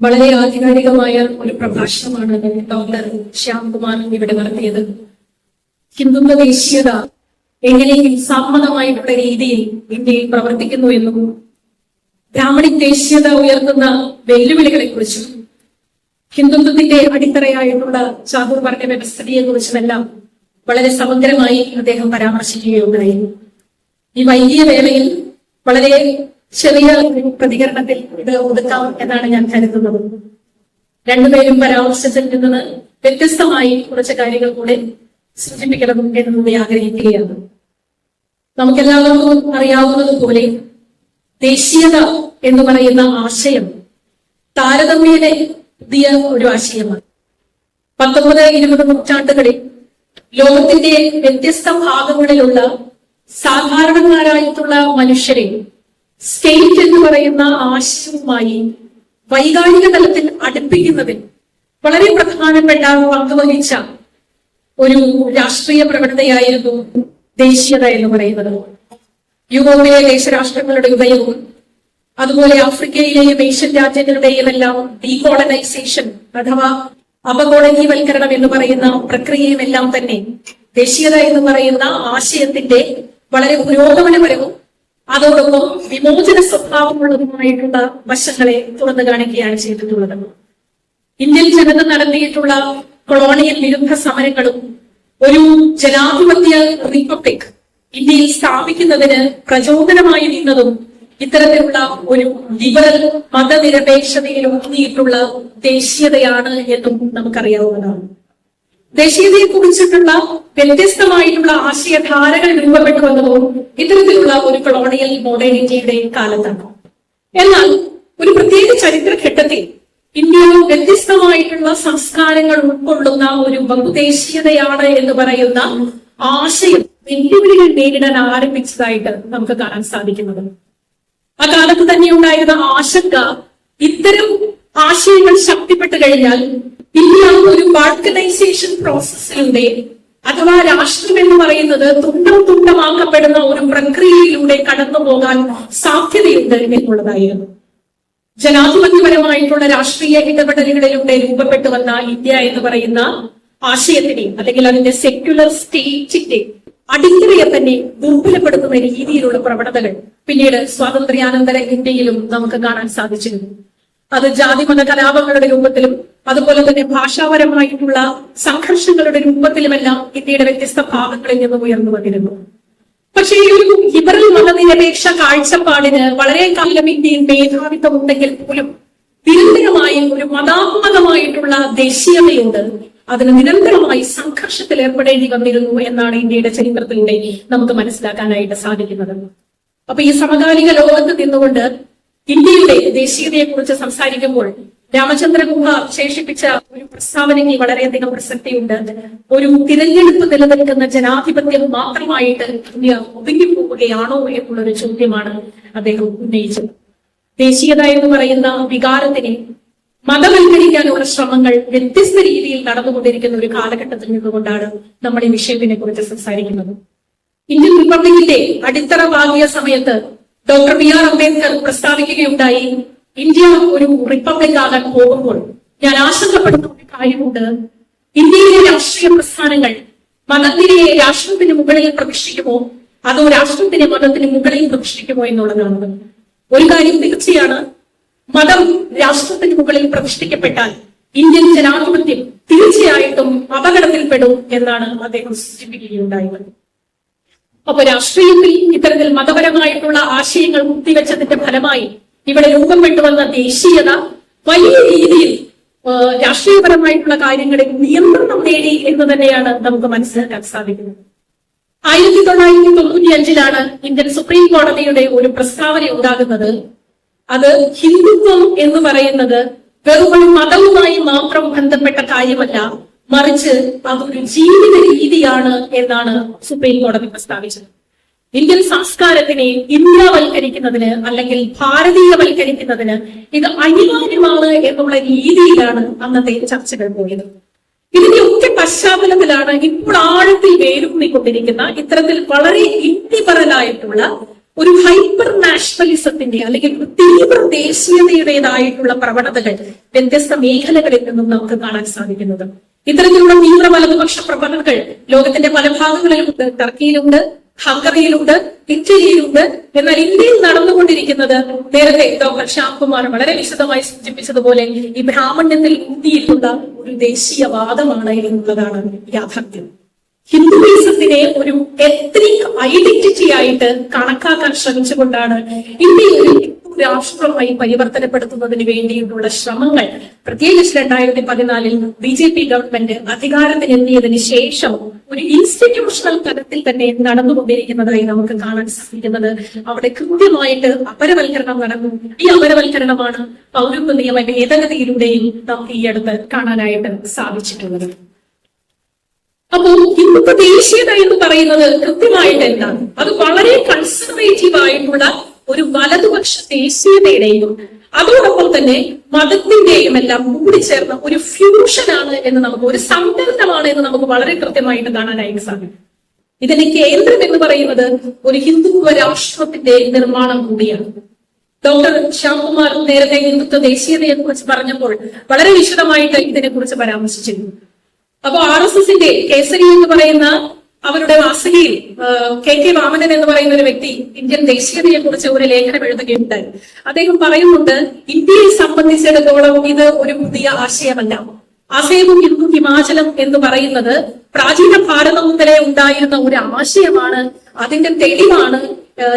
വളരെ ആധികാരികമായ ഒരു പ്രഭാഷണമാണ് ഡോക്ടർ ശ്യാംകുമാർ ഇവിടെ നടത്തിയത്. ഹിന്ദുത്വ ദേശീയത എങ്ങനെ ഹിംസാത്മകമായിട്ടുള്ള രീതിയിൽ ഇന്ത്യയിൽ പ്രവർത്തിക്കുന്നു എന്നും ബ്രാഹ്മണി ദേശീയത ഉയർത്തുന്ന വെല്ലുവിളികളെ കുറിച്ചും ഹിന്ദുത്വത്തിന്റെ അടിത്തറയായിട്ടുള്ള ചാതുർവർണ വ്യവസ്ഥിതിയെ കുറിച്ചുമെല്ലാം വളരെ സമഗ്രമായി അദ്ദേഹം പരാമർശിക്കുകയുണ്ടായി. ഈ വൈകിയ വേളയിൽ വളരെ ചെറിയ ഒരു പ്രതികരണത്തിൽ ഇത് ഒതുക്കാം എന്നാണ് ഞാൻ കരുതുന്നത്. രണ്ടുപേരും പരാമർശത്തിൽ നിന്ന് വ്യത്യസ്തമായി കുറച്ച് കാര്യങ്ങൾ കൂടെ സൂചിപ്പിക്കണം എന്ന് ആഗ്രഹിക്കുകയാണ്. നമുക്കെല്ലാവർക്കും അറിയാവുന്നതുപോലെ ദേശീയത എന്ന് പറയുന്ന ആശയം താരതമ്യേന പുതിയ ഒരു ആശയമാണ്. പത്തൊമ്പത് ഇരുപത് നൂറ്റാണ്ടുകളിൽ ലോകത്തിന്റെ വ്യത്യസ്ത ഭാഗങ്ങളിലുള്ള സാധാരണക്കാരായിട്ടുള്ള മനുഷ്യരെ സ്റ്റേറ്റ് എന്ന് പറയുന്ന ആശയവുമായി വൈകാരിക തലത്തിൽ അടുപ്പിക്കുന്നതിൽ വളരെ പ്രധാനപ്പെട്ട പങ്കുവഹിച്ച ഒരു രാഷ്ട്രീയ പ്രവണതയായിരുന്നു ദേശീയത എന്ന് പറയുന്നത്. യൂറോപ്പിലെ ദേശരാഷ്ട്രങ്ങളുടെ ഉദയവും അതുപോലെ ആഫ്രിക്കയിലെയും ഏഷ്യൻ രാജ്യങ്ങളുടെയും എല്ലാം ഡീകോളനൈസേഷൻ അഥവാ അപകോളനീവൽക്കരണം എന്ന് പറയുന്ന പ്രക്രിയയും എല്ലാം തന്നെ ദേശീയത എന്ന് പറയുന്ന ആശയത്തിന്റെ വളരെ പുരോഗമനപരവും അതോടൊപ്പം വിമോചന സ്വഭാവമുള്ളതുമായിട്ടുള്ള വശങ്ങളെ തുറന്നു കാണിക്കുകയാണ് ചെയ്തിട്ടുള്ളത്. ഇന്ത്യൻ ജനത നടത്തിയിട്ടുള്ള കൊളോണിയൽ വിരുദ്ധ സമരങ്ങളും ഒരു ജനാധിപത്യ റിപ്പബ്ലിക് ഇന്ത്യയിൽ സ്ഥാപിക്കുന്നതിന് പ്രചോദനമായി നിന്നതും ഇത്തരത്തിലുള്ള ഒരു ലിബറൽ മതനിരപേക്ഷതയിൽ ഊന്നിയിട്ടുള്ള ദേശീയതയാണ് എന്നും നമുക്കറിയാവുന്നതാണ്. ദേശീയതയെ കുറിച്ചിട്ടുള്ള വ്യത്യസ്തമായിട്ടുള്ള ആശയധാരകൾ രൂപപ്പെട്ടു വന്നതും ഇത്തരത്തിലുള്ള ഒരു കൊളോണിയൽ മോഡേണിറ്റിയുടെ കാലത്താണ്. എന്നാൽ ഒരു പ്രത്യേക ചരിത്രഘട്ടത്തിൽ ഇന്ത്യയിൽ വ്യത്യസ്തമായിട്ടുള്ള സംസ്കാരങ്ങൾ ഉൾക്കൊള്ളുന്ന ഒരു ബഹുദേശീയതയാണ് എന്ന് പറയുന്ന ആശയം വെല്ലുവിളികൾ നേരിടാൻ ആരംഭിച്ചതായിട്ട് നമുക്ക് കാണാൻ സാധിക്കുന്നത്. ആ കാലത്ത് തന്നെ ഉണ്ടായിരുന്ന ആശങ്ക ഇത്തരം ആശയങ്ങൾ ശക്തിപ്പെട്ടു കഴിഞ്ഞാൽ ഇന്ത്യ ഒരു ബാൾക്കനൈസേഷൻ പ്രോസസ്സിലൂടെ അഥവാ രാഷ്ട്രം എന്ന് പറയുന്നത് തുണ്ടം തുണ്ടമാക്കപ്പെടുന്ന ഒരു പ്രക്രിയയിലൂടെ കടന്നു പോകാൻ സാധ്യതയുണ്ട് എന്നുള്ളതായിരുന്നു. ജനാധിപത്യപരമായിട്ടുള്ള രാഷ്ട്രീയ ഇടപെടലുകളിലൂടെ രൂപപ്പെട്ടു വന്ന ഇന്ത്യ എന്ന് പറയുന്ന ആശയത്തിനെ അല്ലെങ്കിൽ അതിന്റെ സെക്യുലർ സ്റ്റേറ്റിന്റെ അടിത്തറയെ തന്നെ ദുർബലപ്പെടുത്തുന്ന രീതിയിലുള്ള പ്രവണതകൾ പിന്നീട് സ്വാതന്ത്ര്യാനന്തര ഇന്ത്യയിലും നമുക്ക് കാണാൻ സാധിച്ചിരുന്നു. അത് ജാതിമത കലാപങ്ങളുടെ രൂപത്തിലും അതുപോലെ തന്നെ ഭാഷാപരമായിട്ടുള്ള സംഘർഷങ്ങളുടെ രൂപത്തിലുമെല്ലാം ഇന്ത്യയുടെ വ്യത്യസ്ത ഭാഗങ്ങളിൽ നിന്നും ഉയർന്നു വന്നിരുന്നു. പക്ഷേ ഈ ഒരു ലിബറൽ മതനിരപേക്ഷ കാഴ്ചപ്പാടിന് വളരെ കാലം ഇന്ത്യയിൽ മേധാവിത്വം ഉണ്ടെങ്കിൽ പോലും നിരന്തരമായി ഒരു മതാത്മകമായിട്ടുള്ള ദേശീയതയുണ്ട്. അതിന് നിരന്തരമായി സംഘർഷത്തിൽ ഏർപ്പെടേണ്ടി വന്നിരുന്നു എന്നാണ് ഇന്ത്യയുടെ ചരിത്രത്തിലൂടെ നമുക്ക് മനസ്സിലാക്കാനായിട്ട് സാധിക്കുന്നത്. അപ്പൊ ഈ സമകാലിക ലോകത്ത് നിന്നുകൊണ്ട് ഇന്ത്യയുടെ ദേശീയതയെ കുറിച്ച് സംസാരിക്കുമ്പോൾ രാമചന്ദ്ര ഗുഹ ശേഷിപ്പിച്ച ഒരു പ്രസ്താവനയ്ക്ക് വളരെയധികം പ്രസക്തിയുണ്ട്. ഒരു തിരഞ്ഞെടുപ്പ് നിലനിൽക്കുന്ന ജനാധിപത്യം മാത്രമായിട്ട് ഇന്ത്യ ഒതുങ്ങിപ്പോവുകയാണോ എന്നുള്ളൊരു ചോദ്യമാണ് അദ്ദേഹം ഉന്നയിച്ചത്. ദേശീയത എന്ന് പറയുന്ന വികാരത്തിനെ മതവൽക്കരിക്കാനുള്ള ശ്രമങ്ങൾ വ്യത്യസ്ത രീതിയിൽ നടന്നുകൊണ്ടിരിക്കുന്ന ഒരു കാലഘട്ടത്തിൽ നിന്നുകൊണ്ടാണ് നമ്മൾ ഈ വിഷയത്തിനെ കുറിച്ച് സംസാരിക്കുന്നത്. ഇന്ത്യൻ റിപ്പബ്ലിക്കിന്റെ അടിത്തറ വാങ്ങിയ സമയത്ത് ഡോക്ടർ ബി ആർ അംബേദ്കർ പ്രസ്താവിക്കുകയുണ്ടായി. ഇന്ത്യ ഒരു റിപ്പബ്ലിക് ആകാൻ പോകുമ്പോൾ ഞാൻ ആശങ്കപ്പെടുന്ന ഒരു കാര്യമുണ്ട്. ഇന്ത്യയിലെ രാഷ്ട്രീയ പ്രസ്ഥാനങ്ങൾ മതത്തിനെ രാഷ്ട്രത്തിന് മുകളിൽ പ്രതിഷ്ഠിക്കുമോ? അതോ രാഷ്ട്രത്തിന്റെ മതത്തിന് മുകളിൽ പ്രതിഷ്ഠിക്കുമോ എന്നുള്ളതാണ്. ഒരു കാര്യം തീർച്ചയാണ്. മതം രാഷ്ട്രത്തിന് മുകളിൽ പ്രതിഷ്ഠിക്കപ്പെട്ടാൽ ഇന്ത്യൻ ജനാധിപത്യം തീർച്ചയായിട്ടും അപകടത്തിൽപ്പെടും എന്നാണ് അദ്ദേഹം സൂചിപ്പിക്കുകയുണ്ടായത് അപ്പൊ രാഷ്ട്രീയത്തിൽ ഇത്തരത്തിൽ മതപരമായിട്ടുള്ള ആശയങ്ങൾ കുത്തിവെച്ചതിന്റെ ഫലമായി ഇവിടെ രൂപം വന്ന ദേശീയത വലിയ രീതിയിൽ രാഷ്ട്രീയപരമായിട്ടുള്ള കാര്യങ്ങളിൽ നിയന്ത്രണം നേടി എന്ന് തന്നെയാണ് നമുക്ക് മനസ്സിലാക്കാൻ സാധിക്കുന്നത്. ആയിരത്തി തൊള്ളായിരത്തി തൊണ്ണൂറ്റി അഞ്ചിലാണ് ഇന്ത്യൻ സുപ്രീം കോടതിയുടെ ഒരു പ്രസ്താവന ഉണ്ടാകുന്നത്. അത് ഹിന്ദുത്വം എന്ന് പറയുന്നത് വെറും മതവുമായി മാത്രം ബന്ധപ്പെട്ട കാര്യമല്ല മറിച്ച് അതൊരു ജീവിത രീതിയാണ് എന്നാണ് സുപ്രീം കോടതി പ്രസ്താവിച്ചത്. ഇന്ത്യൻ സംസ്കാരത്തിനെ ഇന്ത്യവൽക്കരിക്കുന്നതിന് അല്ലെങ്കിൽ ഭാരതീയവൽക്കരിക്കുന്നതിന് ഇത് അനിവാര്യമാണ് എന്നുള്ള രീതിയിലാണ് അന്നത്തെ ചർച്ചകൾ പോയത്. ഇതിന്റെ ഒക്കെ പശ്ചാത്തലത്തിലാണ് ഇപ്പോൾ ആഴത്തിൽ വേരൂന്നിക്കൊണ്ടിരിക്കുന്ന ഇത്തരത്തിൽ വളരെ ഇന്ത്യപരലായിട്ടുള്ള ഒരു ഹൈപ്പർ നാഷണലിസത്തിന്റെ അല്ലെങ്കിൽ ഒരു തീവ്ര ദേശീയതയുടേതായിട്ടുള്ള പ്രവണതകൾ വ്യത്യസ്ത മേഖലകളിൽ നിന്നും നമുക്ക് കാണാൻ സാധിക്കുന്നത്. ഇത്തരത്തിലുള്ള തീവ്ര വലതുപക്ഷ പ്രവണതകൾ ലോകത്തിന്റെ പല ഭാഗങ്ങളിലുണ്ട് ടർക്കിയിലുണ്ട് ഹംഗറിയിലുണ്ട് ഇറ്റലിയിലുണ്ട്. എന്നാൽ ഇന്ത്യയിൽ നടന്നുകൊണ്ടിരിക്കുന്നത് നേരത്തെ ഡോക്ടർ ശ്യാംകുമാർ വളരെ വിശദമായി സൂചിപ്പിച്ചതുപോലെ ഈ ബ്രാഹ്മണ്യത്തിൽ ഇന്ത്യയിലുള്ള ഒരു ദേശീയവാദമാണ് എന്നുള്ളതാണ് യാഥാർത്ഥ്യം. ഹിന്ദുയിസത്തിനെ ഒരു എത്നിക് ഐഡന്റിറ്റി ആയിട്ട് കണക്കാക്കാൻ ശ്രമിച്ചുകൊണ്ടാണ് ഇന്ത്യ ഒരു രാഷ്ട്രമായി പരിവർത്തനപ്പെടുത്തുന്നതിന് വേണ്ടിയിട്ടുള്ള ശ്രമങ്ങൾ. പ്രത്യേകിച്ച് രണ്ടായിരത്തി പതിനാലിൽ ബി ജെ പി ഗവൺമെന്റ് അധികാരത്തിനെത്തിയതിന് ശേഷം ഒരു ഇൻസ്റ്റിറ്റ്യൂഷണൽ തലത്തിൽ തന്നെ നടന്നുകൊണ്ടിരിക്കുന്നതായി നമുക്ക് കാണാൻ സാധിക്കുന്നത്. അവിടെ കൃത്യമായിട്ട് അപരവൽക്കരണം നടന്നു. ഈ അപരവൽക്കരണമാണ് പൗരത്വ നിയമ ഭേദഗതിയിലൂടെയും നമുക്ക് ഈ അടുത്ത് കാണാനായിട്ട് സാധിച്ചിട്ടുള്ളത്. അപ്പോൾ ഹിന്ദുത്വ ദേശീയത എന്ന് പറയുന്നത് കൃത്യമായിട്ട് എന്താണ്? അത് വളരെ കൺസർവേറ്റീവ് ആയിട്ടുള്ള ഒരു വലതുപക്ഷ ദേശീയതയുടെയും അതോടൊപ്പം തന്നെ മതത്തിന്റെയും എല്ലാം കൂടിച്ചേർന്ന ഒരു ഫ്യൂഷൻ ആണ് എന്ന് നമുക്ക് ഒരു സങ്കല്പമാണ് എന്ന് നമുക്ക് വളരെ കൃത്യമായിട്ട് കാണാനായിട്ട് സാധിക്കും. ഇതിന്റെ കേന്ദ്രം എന്ന് പറയുന്നത് ഒരു ഹിന്ദുത്വ രാഷ്ട്രത്തിന്റെ നിർമ്മാണം കൂടിയാണ്. ഡോക്ടർ ശ്യാംകുമാർ നേരത്തെ ഹിന്ദുത്വ ദേശീയതയെ കുറിച്ച് പറഞ്ഞപ്പോൾ വളരെ വിശദമായിട്ട് ഇതിനെ കുറിച്ച് പരാമർശിച്ചിരുന്നു. അപ്പൊ ആർ എസ് എസിന്റെ കേസരി എന്ന് പറയുന്ന അവരുടെ വാസികയിൽ കെ കെ വാമനൻ എന്ന് പറയുന്ന ഒരു വ്യക്തി ഇന്ത്യൻ ദേശീയതയെ കുറിച്ച് ഒരു ലേഖനം എഴുതുകയുണ്ടായി. അദ്ദേഹം പറയുന്നുണ്ട് ഇന്ത്യയെ സംബന്ധിച്ചിടത്തോളം ഇത് ഒരു പുതിയ ആശയമല്ല. അസേവും ഹിന്ദു ഹിമാചലം എന്ന് പറയുന്നത് പ്രാചീന ഭാരതം മുതലേ ഉണ്ടായിരുന്ന ഒരു ആശയമാണ്. അതിന്റെ തെളിവാണ്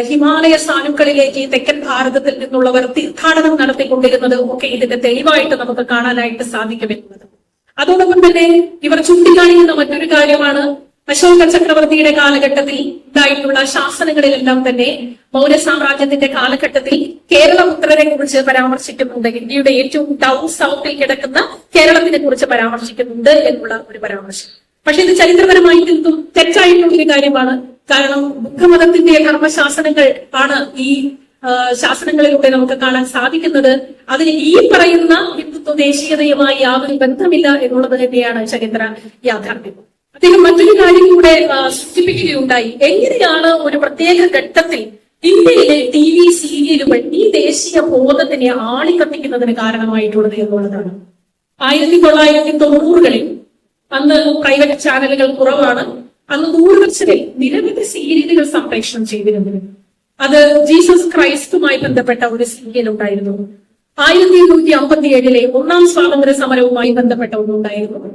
ഹിമാലയ സാനുക്കളിലേക്ക് തെക്കൻ ഭാരതത്തിൽ നിന്നുള്ളവർ തീർത്ഥാടനം നടത്തിക്കൊണ്ടിരുന്നത് ഒക്കെ ഇതിന്റെ തെളിവായിട്ട് നമുക്ക് കാണാനായിട്ട് സാധിക്കുമെന്നത് അതോടൊപ്പം തന്നെ ഇവർ ചൂണ്ടിക്കാണിക്കുന്ന മറ്റൊരു കാര്യമാണ് അശോക ചക്രവർത്തിയുടെ കാലഘട്ടത്തിൽ ഉണ്ടായിട്ടുള്ള ശാസനങ്ങളിലെല്ലാം തന്നെ മൗര്യ സാമ്രാജ്യത്തിന്റെ കാലഘട്ടത്തിൽ കേരള പുത്രരെ കുറിച്ച് പരാമർശിക്കുന്നുണ്ട്. ഇന്ത്യയുടെ ഏറ്റവും ഡൗൺ സൗത്തിൽ കിടക്കുന്ന കേരളത്തിനെ കുറിച്ച് പരാമർശിക്കുന്നുണ്ട് എന്നുള്ള ഒരു പരാമർശം. പക്ഷെ ഇത് ചരിത്രപരമായി തീർത്തും തെറ്റായിട്ടുള്ള ഒരു കാര്യമാണ്. കാരണം ബുദ്ധമതത്തിന്റെ ധർമ്മശാസനങ്ങൾ ആണ് ഈ ശാസനങ്ങളിലൂടെ നമുക്ക് കാണാൻ സാധിക്കുന്നത് അതിന് ഈ പറയുന്ന ഹിന്ദുത്വ ദേശീയതയുമായി യാതൊരു ബന്ധമില്ല എന്നുള്ളത് തന്നെയാണ് ചരിത്ര യാഥാർത്ഥ്യം. അദ്ദേഹം മറ്റൊരു കാര്യം കൂടെ സൂചിപ്പിക്കുകയുണ്ടായി. എങ്ങനെയാണ് ഒരു പ്രത്യേക ഘട്ടത്തിൽ ഇന്ത്യയിലെ ടി വി സീരിയലുകൾ ഈ ദേശീയ ബോധത്തിനെ ആളിക്കത്തിക്കുന്നതിന് കാരണമായിട്ടുള്ളത് എന്നുള്ളതാണ്. ആയിരത്തി തൊള്ളായിരത്തി തൊണ്ണൂറുകളിൽ അന്ന് പ്രൈവറ്റ് ചാനലുകൾ കുറവാണ്. അന്ന് ദൂരദർശനിൽ നിരവധി സീരിയലുകൾ സംപ്രേഷണം ചെയ്തിരുന്നു. അത് ജീസസ് ക്രൈസ്തുമായി ബന്ധപ്പെട്ട ഒരു സീരിയൽ ഉണ്ടായിരുന്നു. ആയിരത്തി എണ്ണൂറ്റി അമ്പത്തി ഏഴിലെ ഒന്നാം സ്വാതന്ത്ര്യ സമരവുമായി ബന്ധപ്പെട്ട ഒന്നുണ്ടായിരുന്നു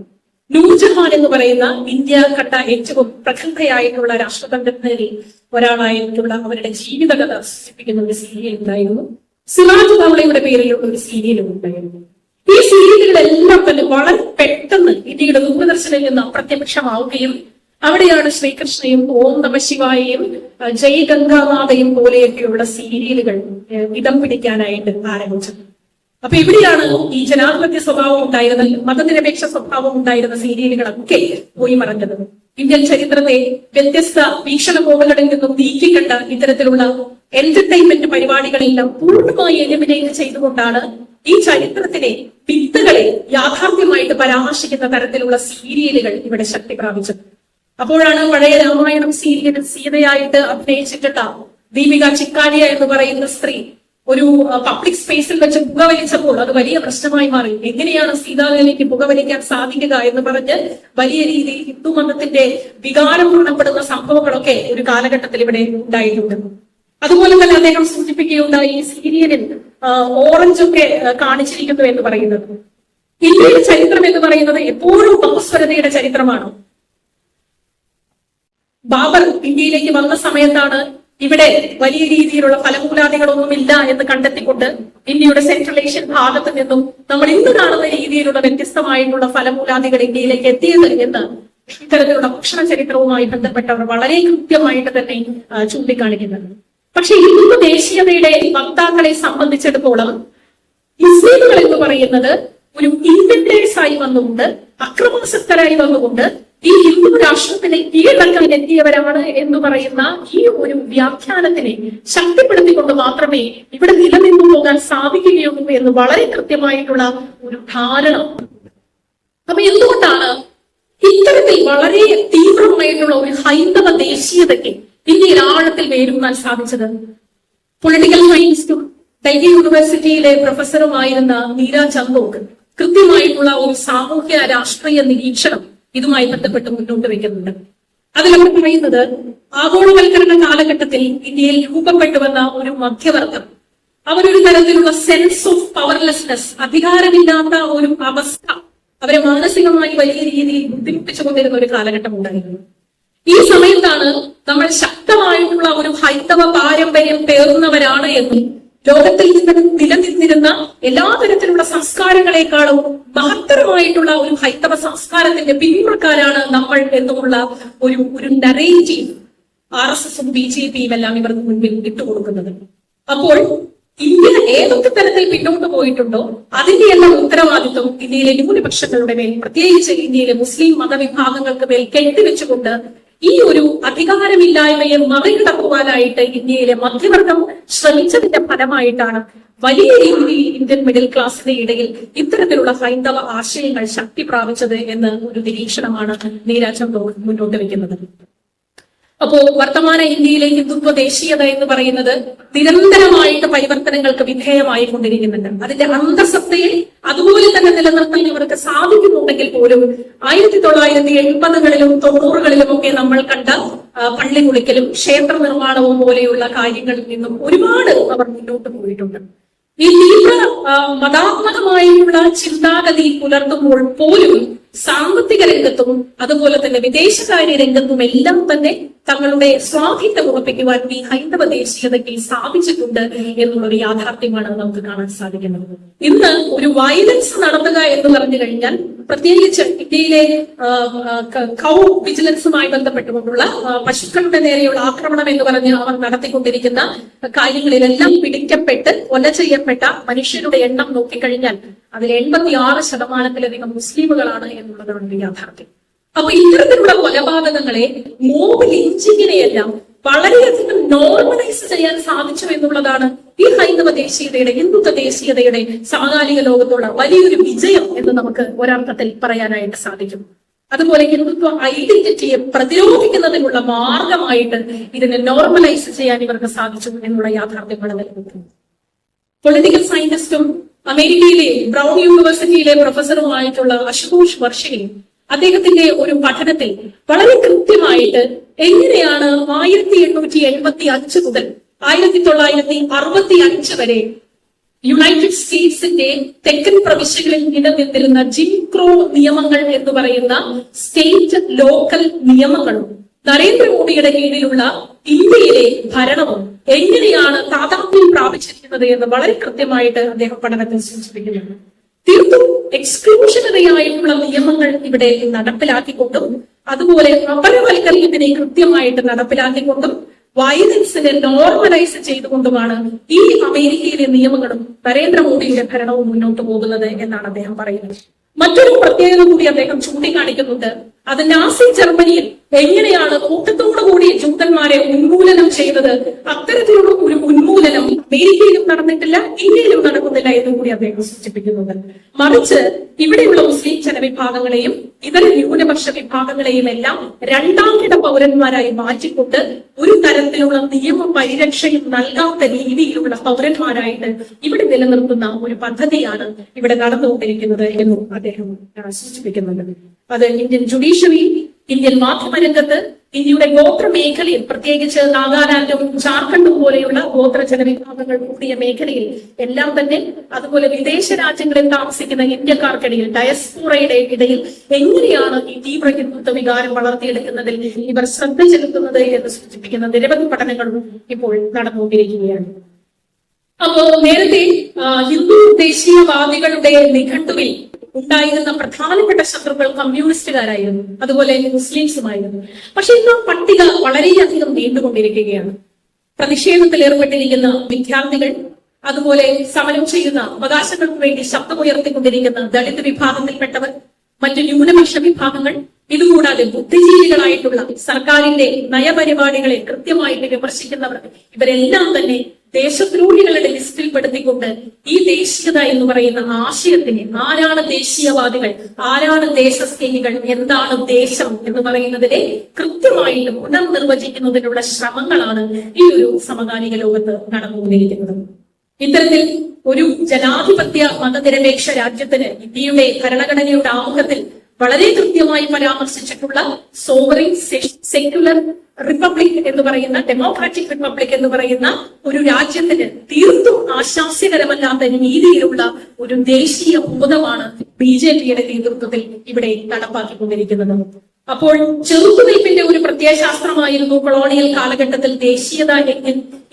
നൂർജഹാൻ എന്ന് പറയുന്ന ഇന്ത്യ കണ്ട ഏറ്റവും പ്രഗത്ഭയായിട്ടുള്ള രാഷ്ട്രതന്ത്രജ്ഞരിൽ ഒരാളായിട്ടുള്ള അവരുടെ ജീവിതകഥ സൂചിപ്പിക്കുന്ന ഒരു സീരിയൽ ഉണ്ടായിരുന്നു. സിറാജ് തവളയുടെ പേരിലുള്ള ഒരു സീരിയലും ഉണ്ടായിരുന്നു. ഈ സീരിയലുകളെല്ലാം തന്നെ വളരെ പെട്ടെന്ന് ഇന്ത്യയുടെ ദൂരദർശനിൽ നിന്ന് അപ്രത്യക്ഷമാവുകയും അവിടെയാണ് ശ്രീകൃഷ്ണയും ഓം നമശിവായയും അഹ് ജയ് ഗംഗാമാതയും പോലെയൊക്കെയുള്ള സീരിയലുകൾ ഇടം പിടിക്കാനായിട്ട് ആരംഭിച്ചത്. അപ്പൊ ഇവിടെയാണ് ഈ ജനാധിപത്യ സ്വഭാവം ഉണ്ടായിരുന്ന മതനിരപേക്ഷ സ്വഭാവം ഉണ്ടായിരുന്ന സീരിയലുകളൊക്കെ പോയി മറഞ്ഞത്. ഇന്ത്യൻ ചരിത്രത്തെ വ്യത്യസ്ത വീക്ഷണകോണുകളിൽ നിന്നും നീക്കിക്കണ്ട ഇത്തരത്തിലുള്ള എന്റർടൈൻമെന്റ് പരിപാടികളെല്ലാം പൂർണമായി എലിമിനേറ്റ് ചെയ്തുകൊണ്ടാണ് ഈ ചരിത്രത്തിലെ വിത്തുകളെ യാഥാർത്ഥ്യമായിട്ട് പരാമർശിക്കുന്ന തരത്തിലുള്ള സീരിയലുകൾ ഇവിടെ ശക്തി പ്രാപിച്ചത് അപ്പോഴാണ് പഴയ രാമായണം സീരിയലിൽ സീതയായിട്ട് അഭിനയിച്ചിട്ടുള്ള ദീപിക ചിക്കാരിയ എന്ന് പറയുന്ന സ്ത്രീ ഒരു പബ്ലിക് സ്പേസിൽ വെച്ച് പുകവലിച്ചപ്പോൾ അത് വലിയ പ്രശ്നമായി മാറി. എങ്ങനെയാണ് സീതാദേവിക്ക് പുകവലിക്കാൻ സാധിക്കുക എന്ന് പറഞ്ഞ് വലിയ രീതിയിൽ ഹിന്ദു മതത്തിന്റെ വികാരം കാണപ്പെടുന്ന സംഭവങ്ങളൊക്കെ ഒരു കാലഘട്ടത്തിൽ ഇവിടെ ഉണ്ടായിട്ടുണ്ട്. അതുപോലെ തന്നെ അദ്ദേഹം സൂചിപ്പിക്കുകയുണ്ടായി ഈ സീരിയലിൽ ഓറഞ്ചൊക്കെ കാണിച്ചിരിക്കുന്നു എന്ന് പറയുന്നത്. ഇന്ത്യയുടെ ചരിത്രം എന്ന് പറയുന്നത് എപ്പോഴും ബഹുസ്വരതയുടെ ചരിത്രമാണ്. ബാബർ ഇന്ത്യയിലേക്ക് വന്ന സമയത്താണ് ഇവിടെ വലിയ രീതിയിലുള്ള ഫലമൂലാദികളൊന്നുമില്ല എന്ന് കണ്ടെത്തിക്കൊണ്ട് ഇന്ത്യയുടെ സെൻട്രൽ ഏഷ്യൻ ഭാഗത്ത് നിന്നും നമ്മൾ ഇന്ന് കാണുന്ന രീതിയിലുള്ള വ്യത്യസ്തമായിട്ടുള്ള ഫലമൂലാദികൾ ഇന്ത്യയിലേക്ക് എത്തിയത് എന്ന് ഇത്തരത്തിലുള്ള ഭക്ഷണ ചരിത്രവുമായി ബന്ധപ്പെട്ടവർ വളരെ കൃത്യമായിട്ട് തന്നെ ചൂണ്ടിക്കാണിക്കുന്നത് പക്ഷെ ഹിന്ദു ദേശീയതയുടെ വക്താക്കളെ സംബന്ധിച്ചിടത്തോളം മുസ്ലിമുകൾ എന്ന് പറയുന്നത് ഒരു ആയി വന്നുകൊണ്ട് അക്രമാസക്തരായി വന്നുകൊണ്ട് ഈ ഹിന്ദു രാഷ്ട്രത്തിനെ കീഴടക്കാൻ എത്തിയവരാണ് എന്ന് പറയുന്ന ഈ ഒരു വ്യാഖ്യാനത്തിനെ ശക്തിപ്പെടുത്തിക്കൊണ്ട് മാത്രമേ ഇവിടെ നിലനിന്നു പോകാൻ സാധിക്കുകയുള്ളൂ എന്ന് വളരെ കൃത്യമായിട്ടുള്ള ഒരു ധാരണ അപ്പൊ എന്തുകൊണ്ടാണ് ഇത്തരത്തിൽ വളരെ തീവ്രമായിട്ടുള്ള ഒരു ഹൈന്ദവ ദേശീയതയ്ക്ക് ഇന്ത്യയിൽ ആഴത്തിൽ വേരൂന്നാൻ സാധിച്ചത്? പൊളിറ്റിക്കൽ സയൻസ് ഡൽഹി യൂണിവേഴ്സിറ്റിയിലെ പ്രൊഫസറുമായിരുന്ന നീര ചന്തോക്ക് കൃത്യമായിട്ടുള്ള ഒരു സാമൂഹ്യ രാഷ്ട്രീയ നിരീക്ഷണം ഇതുമായി ബന്ധപ്പെട്ട് മുന്നോട്ട് വെക്കുന്നുണ്ട് അതിലൊക്കെ പറയുന്നത് ആഗോളവൽക്കരണ കാലഘട്ടത്തിൽ ഇന്ത്യയിൽ രൂപപ്പെട്ടു വന്ന ഒരു മധ്യവർഗം. അവരൊരു തരത്തിലുള്ള സെൻസ് ഓഫ് പവർലെസ്നെസ് അധികാരമില്ലാത്ത ഒരു അവസ്ഥ അവരെ മാനസികമായി വലിയ രീതിയിൽ ബുദ്ധിമുട്ടിച്ചുകൊണ്ടിരുന്ന ഒരു കാലഘട്ടം ഉണ്ടായിരുന്നു. ഈ സമയത്താണ് നമ്മൾ ശക്തമായിട്ടുള്ള ഒരു ഹൈന്ദവ പാരമ്പര്യം പേറുന്നവരാണ് എന്നും ലോകത്തിൽ നിന്നും നിലനിന്നിരുന്ന എല്ലാ തരത്തിലുള്ള സംസ്കാരങ്ങളെക്കാളും മഹത്തരമായിട്ടുള്ള ഒരു ഹൈന്ദവ സംസ്കാരത്തിന്റെ പിന്മുറക്കാരാണ് നമ്മൾ എന്നുമുള്ള ഒരു ഒരു നറേറ്റീവ് ആർ എസ് എസും ബി ജെ പിയും എല്ലാം ഇവർക്ക് മുൻപിൽ ഇട്ടുകൊടുക്കുന്നത്. അപ്പോൾ ഇന്ത്യ ഏതൊക്കെ തരത്തിൽ പിന്നോട്ട് പോയിട്ടുണ്ടോ അതിന്റെ എല്ലാം ഉത്തരവാദിത്വം ഇന്ത്യയിലെ ന്യൂനപക്ഷങ്ങളുടെ മേൽ പ്രത്യേകിച്ച് ഇന്ത്യയിലെ മുസ്ലിം മതവിഭാഗങ്ങൾക്ക് മേൽ കെട്ടിവെച്ചുകൊണ്ട് ഈ ഒരു അധികാരമില്ലായ്മയെ മറികടക്കുവാനായിട്ട് ഇന്ത്യയിലെ മധ്യവർഗം ശ്രമിച്ചതിന്റെ ഫലമായിട്ടാണ് വലിയ രീതിയിൽ ഇന്ത്യൻ മിഡിൽ ക്ലാസിന്റെ ഇടയിൽ ഇത്തരത്തിലുള്ള ഹൈന്ദവ ആശയങ്ങൾ ശക്തി പ്രാപിച്ചത് എന്ന് ഒരു നിരീക്ഷണമാണ് നീരാജം മുന്നോട്ട് വെക്കുന്നത് അപ്പോ വർത്തമാന ഇന്ത്യയിലെ ഹിന്ദുത്വ ദേശീയത എന്ന് പറയുന്നത് നിരന്തരമായിട്ട് പരിവർത്തനങ്ങൾക്ക് വിധേയമായി കൊണ്ടിരിക്കുന്നുണ്ട് അതിന്റെ അന്തസത്തയിൽ അതുപോലെ തന്നെ നിലനിർത്താൻ ഇവർക്ക് സാധിക്കുന്നുണ്ടെങ്കിൽ പോലും ആയിരത്തി തൊള്ളായിരത്തി എൺപതുകളിലും തൊണ്ണൂറുകളിലും ഒക്കെ നമ്മൾ കണ്ട പള്ളി കുളിക്കലും ക്ഷേത്ര നിർമ്മാണവും പോലെയുള്ള കാര്യങ്ങളിൽ നിന്നും ഒരുപാട് അവർ മുന്നോട്ട് പോയിട്ടുണ്ട്. ഈ തീവ്ര മതാത്മകമായുള്ള ചിന്താഗതി പുലർത്തുമ്പോൾ പോലും സാമ്പത്തിക രംഗത്തും അതുപോലെ തന്നെ വിദേശകാര്യ രംഗത്തും എല്ലാം തന്നെ തങ്ങളുടെ സ്വാധീനം ഉറപ്പിക്കുവാൻ ഈ ഹൈന്ദവ ദേശീയതയ്ക്ക് സ്ഥാപിച്ചിട്ടുണ്ട് എന്നുള്ളൊരു യാഥാർത്ഥ്യമാണ് നമുക്ക് കാണാൻ സാധിക്കുന്നത്. ഇന്ന് ഒരു വയലൻസ് നടത്തുക എന്ന് പറഞ്ഞു കഴിഞ്ഞാൽ പ്രത്യേകിച്ച് ഇന്ത്യയിലെ ക- വിജിലൻസുമായി ബന്ധപ്പെട്ടുകൊണ്ടുള്ള പശുക്കളുടെ നേരെയുള്ള ആക്രമണം എന്ന് പറഞ്ഞ് അവർ നടത്തിക്കൊണ്ടിരിക്കുന്ന കാര്യങ്ങളിലെല്ലാം പിടിക്കപ്പെട്ട് കൊല ചെയ്യപ്പെട്ട മനുഷ്യരുടെ എണ്ണം നോക്കിക്കഴിഞ്ഞാൽ അതിൽ എൺപത്തി ആറ് ശതമാനത്തിലധികം മുസ്ലിമുകളാണ് എന്നുള്ളതാണ് യാഥാർത്ഥ്യം. അപ്പൊ ഇത്തരത്തിലുള്ള കൊലപാതകങ്ങളെ മോബ് ലിഞ്ചിങ്ങിനെയെല്ലാം വളരെയധികം നോർമലൈസ് ചെയ്യാൻ സാധിച്ചു എന്നുള്ളതാണ് ഈ ഹൈന്ദവ ദേശീയതയുടെ ഹിന്ദുത്വ ദേശീയതയുടെ സമകാലിക ലോകത്തുള്ള വലിയൊരു വിജയം എന്ന് നമുക്ക് ഒരർത്ഥത്തിൽ പറയാനായിട്ട് സാധിക്കും. അതുപോലെ ഹിന്ദുത്വ ഐഡന്റിറ്റിയെ പ്രതിരോധിക്കുന്നതിനുള്ള മാർഗമായിട്ട് ഇതിനെ നോർമലൈസ് ചെയ്യാൻ ഇവർക്ക് സാധിച്ചു എന്നുള്ള യാഥാർത്ഥ്യങ്ങൾ നിലനിൽക്കുന്നു പൊളിറ്റിക്കൽ സയന്റിസ്റ്റും അമേരിക്കയിലെ ബ്രൗൺ യൂണിവേഴ്സിറ്റിയിലെ പ്രൊഫസറുമായിട്ടുള്ള അശുതോഷ് വർഷിനി അദ്ദേഹത്തിന്റെ ഒരു പഠനത്തിൽ വളരെ കൃത്യമായിട്ട് എങ്ങനെയാണ് ആയിരത്തി എണ്ണൂറ്റി എൺപത്തി അഞ്ച് മുതൽ ആയിരത്തി തൊള്ളായിരത്തി അറുപത്തി അഞ്ച് വരെ യുണൈറ്റഡ് സ്റ്റേറ്റ്സിന്റെ തെക്കൻ പ്രവിശ്യകളിൽ നിലനിന്നിരുന്ന ജിംക്രോ നിയമങ്ങൾ എന്ന് പറയുന്ന സ്റ്റേറ്റ് ലോക്കൽ നിയമങ്ങളും നരേന്ദ്രമോദിയുടെ കീഴിലുള്ള ഇന്ത്യയിലെ ഭരണവും എങ്ങനെയാണ് താതാത്മ്യം പ്രാപിച്ചിരിക്കുന്നത് എന്ന് വളരെ കൃത്യമായിട്ട് അദ്ദേഹം പഠനത്തിൽ സൂചിപ്പിക്കുന്നുണ്ട്. തീർത്തും എക്സ്ക്ലൂഷണറി ആയിട്ടുള്ള നിയമങ്ങൾ ഇവിടെ നടപ്പിലാക്കിക്കൊണ്ടും അതുപോലെ അപരവൽക്കരണത്തിനെ കൃത്യമായിട്ട് നടപ്പിലാക്കിക്കൊണ്ടും വയലൻസിനെ നോർമലൈസ് ചെയ്തുകൊണ്ടുമാണ് ഈ അമേരിക്കയിലെ നിയമങ്ങളും നരേന്ദ്രമോദിയുടെ ഭരണവും മുന്നോട്ട് പോകുന്നത് എന്നാണ് അദ്ദേഹം പറയുന്നത്. മറ്റൊരു പ്രത്യേകത കൂടി അദ്ദേഹം ചൂണ്ടിക്കാണിക്കുന്നുണ്ട്. അത് നാസി ജർമ്മനിയിൽ എങ്ങനെയാണ് കൂട്ടത്തോടു കൂടി ജൂതന്മാരെ ഉന്മൂലനം ചെയ്തത്? അത്തരത്തിലുള്ള ഒരു ഉന്മൂലനം അമേരിക്കയിലും നടന്നിട്ടില്ല ഇന്ത്യയിലും നടക്കുന്നില്ല എന്ന് കൂടി അദ്ദേഹം സൂചിപ്പിക്കുന്നുണ്ട് മറിച്ച് ഇവിടെയുള്ള മുസ്ലിം ജനവിഭാഗങ്ങളെയും ഇതര ന്യൂനപക്ഷ വിഭാഗങ്ങളെയും എല്ലാം രണ്ടാംകിട പൗരന്മാരായി മാറ്റിക്കൊണ്ട് ഒരു തരത്തിലുള്ള നിയമ പരിരക്ഷയും നൽകാത്ത രീതിയിലുള്ള പൗരന്മാരായിട്ട് ഇവിടെ നിലനിർത്തുന്ന ഒരു പദ്ധതിയാണ് ഇവിടെ നടന്നുകൊണ്ടിരിക്കുന്നത് എന്നും അദ്ദേഹം സൂചിപ്പിക്കുന്നുണ്ട്. അത് ഇന്ത്യൻ ജുഡീഷ്യറി ഇന്ത്യൻ മാധ്യമരംഗത്ത് ഇന്ത്യയുടെ ഗോത്ര മേഖലയിൽ പ്രത്യേകിച്ച് നാഗാലാൻഡും ജാർഖണ്ഡും പോലെയുള്ള ഗോത്ര ജനവിഭാഗങ്ങൾ കൂടിയ മേഖലയിൽ എല്ലാം തന്നെ അതുപോലെ വിദേശ രാജ്യങ്ങളിൽ താമസിക്കുന്ന ഇന്ത്യക്കാർക്കിടയിൽ ഡയസ്പോറയുടെ ഇടയിൽ എങ്ങനെയാണ് ഈ തീവ്ര ഹിന്ദുത്വ വികാരം വളർത്തിയെടുക്കുന്നതിൽ ഇവർ ശ്രദ്ധ ചെലുത്തുന്നത് എന്ന് സൂചിപ്പിക്കുന്ന നിരവധി പഠനങ്ങളും ഇപ്പോൾ നടന്നുകൊണ്ടിരിക്കുകയാണ്. അപ്പോ നേരത്തെ ഹിന്ദു ദേശീയവാദികളുടെ നിഘണ്ടുവിൽ ഉണ്ടായിരുന്ന പ്രധാനപ്പെട്ട ശത്രുക്കൾ കമ്മ്യൂണിസ്റ്റുകാരായിരുന്നു. അതുപോലെ മുസ്ലിംസുമായിരുന്നു. പക്ഷെ ഇന്ന് പട്ടിക വളരെയധികം നീണ്ടുകൊണ്ടിരിക്കുകയാണ്. പ്രതിഷേധത്തിൽ ഏർപ്പെട്ടിരിക്കുന്ന വിദ്യാർത്ഥികൾ അതുപോലെ സമരം ചെയ്യുന്ന അവകാശങ്ങൾക്ക് വേണ്ടി ശബ്ദമുയർത്തിക്കൊണ്ടിരിക്കുന്ന ദളിത് വിഭാഗത്തിൽപ്പെട്ടവർ മറ്റു ന്യൂനപക്ഷ വിഭാഗങ്ങൾ ഇതുകൂടാതെ ബുദ്ധിജീവികളായിട്ടുള്ള സർക്കാരിന്റെ നയപരിപാടികളെ കൃത്യമായിട്ട് വിമർശിക്കുന്നവർ ഇവരെല്ലാം തന്നെ ദേശദ്രോഹികളുടെ ലിസ്റ്റിൽ പെടുത്തിക്കൊണ്ട് ഈ ദേശീയത എന്ന് പറയുന്ന ആശയത്തിന് ആരാണ് ദേശീയവാദികൾ ആരാണ് ദേശസ്നേഹികൾ എന്താണ് ദേശം എന്ന് പറയുന്നതിനെ കൃത്യമായിട്ട് പുനർനിർവചിക്കുന്നതിനുള്ള ശ്രമങ്ങളാണ് ഈ ഒരു സമകാലിക ലോകത്ത് നടന്നുകൊണ്ടിരിക്കുന്നത്. ഇത്തരത്തിൽ ഒരു ജനാധിപത്യ മതനിരപേക്ഷ രാജ്യത്തിന് ഇന്ത്യയുടെ ഭരണഘടനയുടെ ആമുഖത്തിൽ വളരെ കൃത്യമായി പരാമർശിച്ചിട്ടുള്ള സോവറിൻ സെക്യുലർ റിപ്പബ്ലിക് എന്ന് പറയുന്ന ഡെമോക്രാറ്റിക് റിപ്പബ്ലിക് എന്ന് പറയുന്ന ഒരു രാജ്യത്തിന് തീർത്തും ആശാസ്യകരമല്ലാത്ത രീതിയിലുള്ള ഒരു ദേശീയ ബോധമാണ് ബി ജെ പിയുടെ നേതൃത്വത്തിൽ ഇവിടെ നടപ്പാക്കിക്കൊണ്ടിരിക്കുന്നത്. അപ്പോൾ ചെറുത്തുനിൽപ്പിന്റെ ഒരു പ്രത്യയശാസ്ത്രമായിരുന്നു കൊളോണിയൽ കാലഘട്ടത്തിൽ ദേശീയത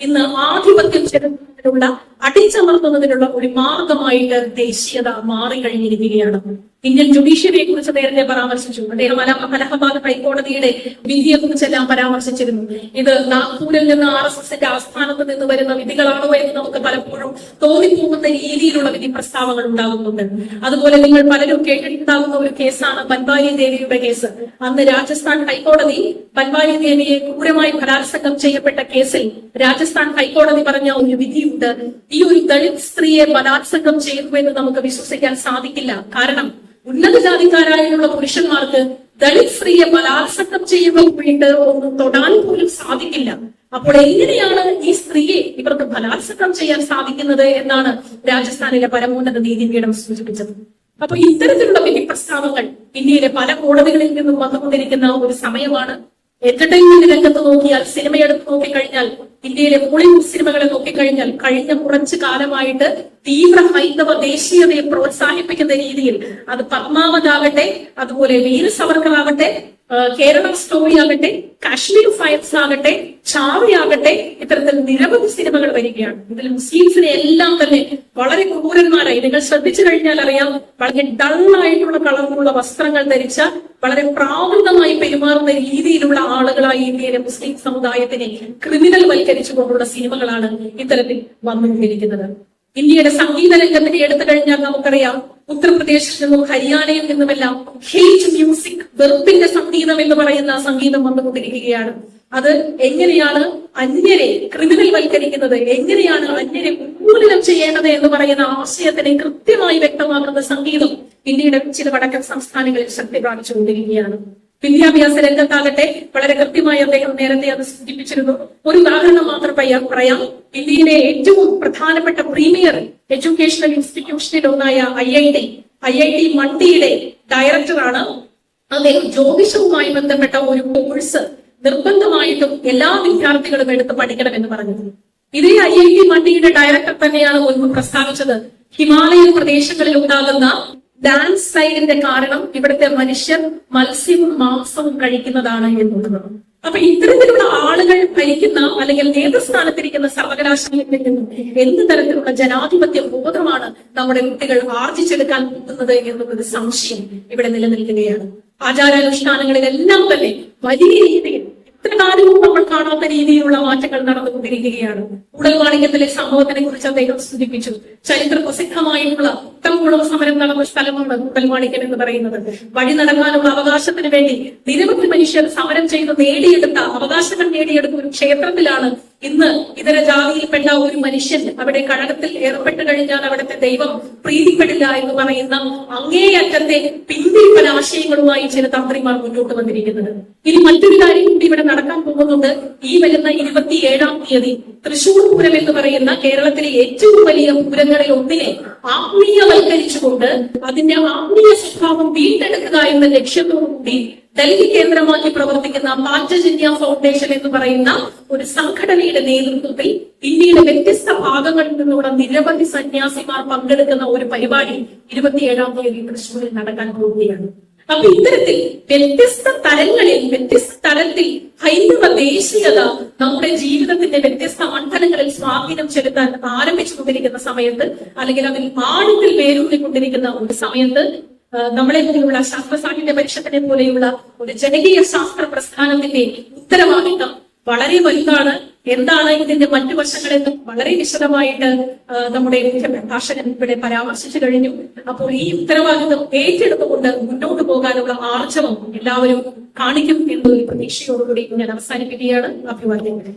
ഇന്ന് ആധിപത്യം ചെലുത്തുന്നതിനുള്ള അടിച്ചമർത്തുന്നതിനുള്ള ഒരു മാർഗമായിട്ട് ദേശീയത മാറിക്കഴിഞ്ഞിരിക്കുകയാണ്. ഇന്ത്യൻ ജുഡീഷ്യറിയെ കുറിച്ച് നേരത്തെ പരാമർശിച്ചു. അദ്ദേഹം അല- അലഹബാദ് ഹൈക്കോടതിയുടെ വിധിയെ കുറിച്ചെല്ലാം പരാമർശിച്ചിരുന്നു. ഇത് നാഗ്പൂരിൽ നിന്ന് ആർ എസ് എസിന്റെ ആസ്ഥാനത്ത് നിന്ന് വരുന്ന വിധികളാണോ എന്ന് നമുക്ക് പലപ്പോഴും തോന്നിപ്പോകുന്ന രീതിയിലുള്ള വിധി പ്രസ്താവങ്ങൾ ഉണ്ടാകുന്നുണ്ട്. അതുപോലെ നിങ്ങൾ പലരും കേട്ടിട്ടുണ്ടാകുന്ന ഒരു കേസാണ് ബൻവാരി ദേവിയുടെ കേസ്. അന്ന് രാജസ്ഥാൻ ഹൈക്കോടതി ബൻവാരി ദേവിയെ ക്രൂരമായി ബലാത്സംഗം ചെയ്യപ്പെട്ട കേസിൽ രാജസ്ഥാൻ ഹൈക്കോടതി പറഞ്ഞ ഒരു വിധിയുണ്ട്. ഈ ഒരു ദളിത് സ്ത്രീയെ ബലാത്സംഗം ചെയ്തു എന്ന് നമുക്ക് വിശ്വസിക്കാൻ സാധിക്കില്ല. കാരണം ഉന്നത ജാതിക്കാരായുള്ള പുരുഷന്മാർക്ക് ദളിത് സ്ത്രീയെ ബലാത്സംഗം ചെയ്യുമ്പോൾ വേണ്ട ഒന്ന് തൊടാൻ പോലും സാധിക്കില്ല. അപ്പോൾ എങ്ങനെയാണ് ഈ സ്ത്രീയെ ഇവർക്ക് ബലാത്സംഗം ചെയ്യാൻ സാധിക്കുന്നത് എന്നാണ് രാജസ്ഥാനിലെ പരമോന്നത നീതിപീഠം സൂചിപ്പിച്ചത്. അപ്പൊ ഇത്തരത്തിലുള്ള വിധി പ്രസ്താവങ്ങൾ ഇന്ത്യയിലെ പല കോടതികളിൽ നിന്നും വന്നുകൊണ്ടിരിക്കുന്ന ഒരു സമയമാണ് എന്റർടൈൻമെന്റ് രംഗത്ത് നോക്കിയാൽ സിനിമയെടുത്ത് നോക്കിക്കഴിഞ്ഞാൽ ഇന്ത്യയിലെ ബോളിവുഡ് സിനിമകളെ നോക്കിക്കഴിഞ്ഞാൽ കഴിഞ്ഞ കുറച്ചു കാലമായിട്ട് തീവ്ര ഹൈന്ദവ ദേശീയതയെ പ്രോത്സാഹിപ്പിക്കുന്ന രീതിയിൽ അത് പത്മാവതാകട്ടെ അതുപോലെ വീര സവർക്കർ കേരളം സ്റ്റോറി ആകട്ടെ കാശ്മീർ ഫയൽസ് ആകട്ടെ ചാവി ആകട്ടെ ഇത്തരത്തിൽ നിരവധി സിനിമകൾ വരികയാണ്. ഇതിൽ മുസ്ലിംസിനെ എല്ലാം തന്നെ വളരെ ക്രൂരന്മാരായി. നിങ്ങൾ ശ്രദ്ധിച്ചു കഴിഞ്ഞാൽ അറിയാം വളരെ ഡള്ളായിട്ടുള്ള കളറിലുള്ള വസ്ത്രങ്ങൾ ധരിച്ച വളരെ പ്രാകൃതമായി പെരുമാറുന്ന രീതിയിലുള്ള ആളുകളായി ഇന്ത്യയിലെ മുസ്ലിം സമുദായത്തിനെ ക്രിമിനൽ വൽക്കരിച്ചു കൊണ്ടുള്ള സിനിമകളാണ് ഇത്തരത്തിൽ വന്നുകൊണ്ടിരിക്കുന്നത്. ഇന്ത്യയുടെ സംഗീത രംഗത്തിനെ എടുത്തു കഴിഞ്ഞാൽ നമുക്കറിയാം ഉത്തർപ്രദേശിൽ നിന്നും ഹരിയാനയിൽ നിന്നുമെല്ലാം ഹെയ്റ്റ് മ്യൂസിക് വെറുപ്പിന്റെ സംഗീതം എന്ന് പറയുന്ന സംഗീതം വന്നുകൊണ്ടിരിക്കുകയാണ്. അത് എങ്ങനെയാണ് അന്യരെ ക്രിമിനൽ വൽക്കരിക്കുന്നത് എങ്ങനെയാണ് അന്യരെ ഉന്മൂലനം ചെയ്യേണ്ടത് എന്ന് പറയുന്ന ആശയത്തിനെ കൃത്യമായി വ്യക്തമാക്കുന്ന സംഗീതം ഇന്ത്യയുടെ ചില വടക്കൻ സംസ്ഥാനങ്ങളിൽ ശക്തി പ്രാപിച്ചുകൊണ്ടിരിക്കുകയാണ് വിദ്യാഭ്യാസ രംഗത്താകട്ടെ വളരെ കൃത്യമായി അദ്ദേഹം നേരത്തെ അത് സൂചിപ്പിച്ചിരുന്നു. ഒരു ഉദാഹരണം മാത്രം പറയാം. ഇന്ത്യയിലെ ഏറ്റവും പ്രധാനപ്പെട്ട പ്രീമിയർ എഡ്യൂക്കേഷണൽ ഇൻസ്റ്റിറ്റ്യൂഷനിൽ ഒന്നായ I I T I I T മണ്ടിയുടെ ഡയറക്ടറാണ് അദ്ദേഹം ജ്യോതിഷവുമായി ബന്ധപ്പെട്ട ഒരു കോഴ്സ് നിർബന്ധമായിട്ടും എല്ലാ വിദ്യാർത്ഥികളും എടുത്ത് പഠിക്കണമെന്ന് പറഞ്ഞത് ഇതേ ഐ ഐ ടി മണ്ടിയുടെ ഡയറക്ടർ തന്നെയാണ് മുൻപ് പ്രസ്താവിച്ചത്. ഹിമാലയൻ പ്രദേശങ്ങളിൽ ഉണ്ടാകുന്ന ഡാൻസ് സൈഡിന്റെ കാരണം ഇവിടുത്തെ മനുഷ്യർ മത്സ്യവും മാംസവും കഴിക്കുന്നതാണ് എന്നുള്ളത്. അപ്പൊ ഇത്തരത്തിലുള്ള ആളുകൾ ഭരിക്കുന്ന അല്ലെങ്കിൽ നേതൃസ്ഥാനത്തിരിക്കുന്ന സർവകലാശാലകളിൽ നിന്നും എന്ത് തരത്തിലുള്ള ജനാധിപത്യ ബോധമാണ് നമ്മുടെ കുട്ടികൾ ആർജിച്ചെടുക്കാൻ പോകുന്നത് എന്നുള്ളത് സംശയം ഇവിടെ നിലനിൽക്കുകയാണ്. ആചാരാനുഷ്ഠാനങ്ങളിലെല്ലാം തന്നെ വലിയ രീതിയിൽ ഇത്ര നമ്മൾ കാണാത്ത രീതിയിലുള്ള മാറ്റങ്ങൾ നടന്നുകൊണ്ടിരിക്കുകയാണ്. ഉടൽവാണിജ്യത്തിലെ സംഭവത്തിനെ കുറിച്ച് അദ്ദേഹം സൂചിപ്പിച്ചു. ചരിത്ര പ്രസിദ്ധമായിട്ടുള്ള ഉത്തംകുളം സമരം നടന്ന സ്ഥലമാണ് ഉടൽവാണിക്യം എന്ന് പറയുന്നത്. വഴി നടക്കാനുള്ള അവകാശത്തിന് വേണ്ടി നിരവധി മനുഷ്യർ സമരം ചെയ്ത് നേടിയെടുത്ത അവകാശങ്ങൾ നേടിയെടുത്ത ഒരു ക്ഷേത്രത്തിലാണ് ഇന്ന് ഇതര ജാതിയിൽപ്പെട്ട ഒരു മനുഷ്യൻ അവിടെ കഴകത്തിൽ ഏർപ്പെട്ട് കഴിഞ്ഞാൽ അവിടുത്തെ ദൈവം പ്രീതിപ്പെടില്ല എന്ന് പറയുന്ന അങ്ങേയറ്റത്തെ പിന്തിരിപ്പൻ ആശയങ്ങളുമായി ചില തന്ത്രിമാർ മുന്നോട്ട് വന്നിരിക്കുന്നത്. ഇനി മറ്റൊരു കാര്യം കൂടി ഇവിടെ നടക്കാൻ പോകുന്നുണ്ട്. ഈ വരുന്ന ഇരുപത്തിയേഴാം തീയതി തൃശൂർ പൂരം എന്ന് പറയുന്ന കേരളത്തിലെ ഏറ്റവും വലിയ പൂരങ്ങളിൽ ഒന്നിനെ ആത്മീയവൽക്കരിച്ചുകൊണ്ട് അതിന്റെ ആത്മീയ സ്വഭാവം വീണ്ടെടുക്കുക എന്ന ലക്ഷ്യത്തോടുകൂടി ഡൽഹി കേന്ദ്രമാക്കി പ്രവർത്തിക്കുന്ന പാഞ്ചജന്യ ഫൗണ്ടേഷൻ എന്ന് പറയുന്ന ഒരു സംഘടനയുടെ നേതൃത്വത്തിൽ ഇന്ത്യയുടെ വ്യത്യസ്ത ഭാഗങ്ങളിൽ നിന്നുള്ള നിരവധി സന്യാസിമാർ പങ്കെടുക്കുന്ന ഒരു പരിപാടി ഇരുപത്തിയേഴാം തീയതി തൃശ്ശൂരിൽ നടക്കാൻ പോവുകയാണ്. അപ്പൊ ഇത്തരത്തിൽ വ്യത്യസ്ത തലങ്ങളിൽ വ്യത്യസ്ത തലത്തിൽ ഹൈന്ദവ ദേശീയത നമ്മുടെ ജീവിതത്തിന്റെ വ്യത്യസ്ത മണ്ഡലങ്ങളിൽ സ്വാധീനം ചെലുത്താൻ ആരംഭിച്ചുകൊണ്ടിരിക്കുന്ന സമയത്ത് അല്ലെങ്കിൽ അതിൽ ആഴത്തിൽ വേരൂന്നിക്കൊണ്ടിരിക്കുന്ന ഒരു സമയത്ത് നമ്മളെ പോലെയുള്ള ശാസ്ത്ര സാഹിത്യ പരിഷത്തിനെ പോലെയുള്ള ഒരു ജനകീയ ശാസ്ത്ര പ്രസ്ഥാനത്തിന്റെ ഉത്തരവാദിത്തം വളരെ വലുതാണ്. എന്താണ് ഇതിന്റെ മറ്റു വശങ്ങളെന്ന് വളരെ വിശദമായിട്ട് നമ്മുടെ മുഖ്യ പ്രഭാഷകൻ ഇവിടെ പരാമർശിച്ചു കഴിഞ്ഞു. അപ്പോൾ ഈ ഉത്തരവാദിത്തം ഏറ്റെടുത്തുകൊണ്ട് മുന്നോട്ട് പോകാനുള്ള ആർജവം എല്ലാവരും കാണിക്കും എന്നൊരു പ്രതീക്ഷയോടുകൂടി ഞാൻ അവസാനിപ്പിക്കുകയാണ്. അഭിവാദ്യങ്ങൾ.